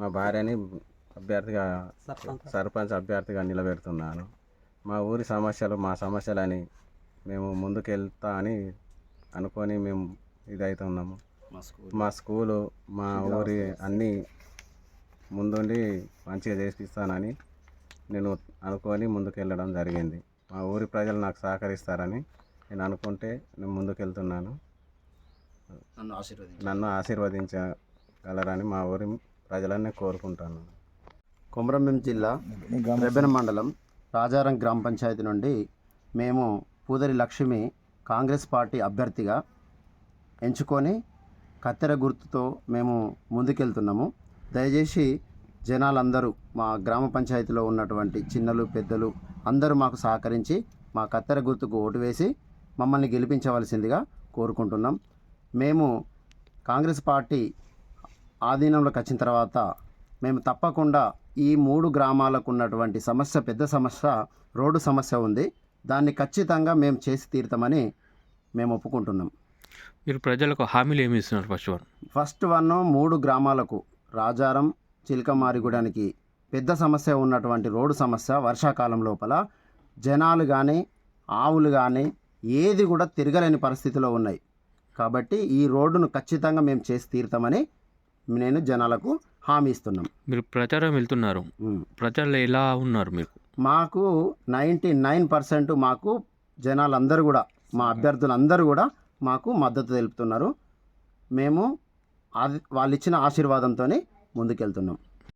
మా భార్యని అభ్యర్థిగా సర్పంచ్. అభ్యర్థిగా నిలబెడుతున్నాను. మా ఊరి సమస్యలు మా సమస్యలని మేము ముందుకెళ్తా అని అనుకొని మేము ఇదవుతున్నాము మా స్కూలు. మా ఊరి అన్నీ ముందుండి మంచిగా చేపిస్తానని నేను అనుకొని ముందుకెళ్ళడం జరిగింది. మా ఊరి ప్రజలు నాకు సహకరిస్తారని నేను అనుకుంటే నేను ముందుకెళ్తున్నాను. నన్ను ఆశీర్వదించు నన్ను ఆశీర్వదించగలరని మా ఊరి ప్రజలన్నీ కోరుకుంటాను. కొమరంభీం జిల్లా రెబ్బెన మండలం రాజారం గ్రామ పంచాయతీ నుండి మేము పూదరి లక్ష్మి కాంగ్రెస్ పార్టీ అభ్యర్థిగా ఎంచుకొని కత్తెర గుర్తుతో మేము ముందుకెళ్తున్నాము. దయచేసి జనాలందరూ మా గ్రామ పంచాయతీలో ఉన్నటువంటి చిన్నలు పెద్దలు అందరూ మాకు సహకరించి మా కత్తెర గుర్తుకు ఓటు వేసి మమ్మల్ని గెలిపించవలసిందిగా కోరుకుంటున్నాం. మేము కాంగ్రెస్ పార్టీ ఆధీనంలోకి వచ్చిన తర్వాత మేము తప్పకుండా ఈ మూడు గ్రామాలకు ఉన్నటువంటి సమస్య పెద్ద సమస్య రోడ్డు సమస్య ఉంది. దాన్ని ఖచ్చితంగా మేము చేసి తీరుతామని మేము ఒప్పుకుంటున్నాం. మీరు ప్రజలకు హామీలు ఏమి ఇస్తున్నారు ఫస్ట్ వన్? ఫస్ట్ వన్ మూడు గ్రామాలకు రాజారం చిలకమారిగూడానికి పెద్ద సమస్య ఉన్నటువంటి రోడ్డు సమస్య వర్షాకాలం లోపల జనాలు కానీ ఆవులు కానీ ఏది కూడా తిరగలేని పరిస్థితిలో ఉన్నాయి. కాబట్టి ఈ రోడ్డును ఖచ్చితంగా మేము చేసి తీరుతామని నేను జనాలకు హామీ ఇస్తున్నాం. మీరు ప్రచారం వెళ్తున్నారు. ఉమ్. ప్రచారంలో ఎలా ఉన్నారు మీరు? మాకు నైంటీ నైన్ పర్సెంట్ మాకు జనాలందరూ కూడా మా అభ్యర్థులందరూ కూడా మాకు మద్దతు తెలుపుతున్నారు. మేము అది వాళ్ళు ఇచ్చిన ఆశీర్వాదంతోనే ముందుకెళ్తున్నాం.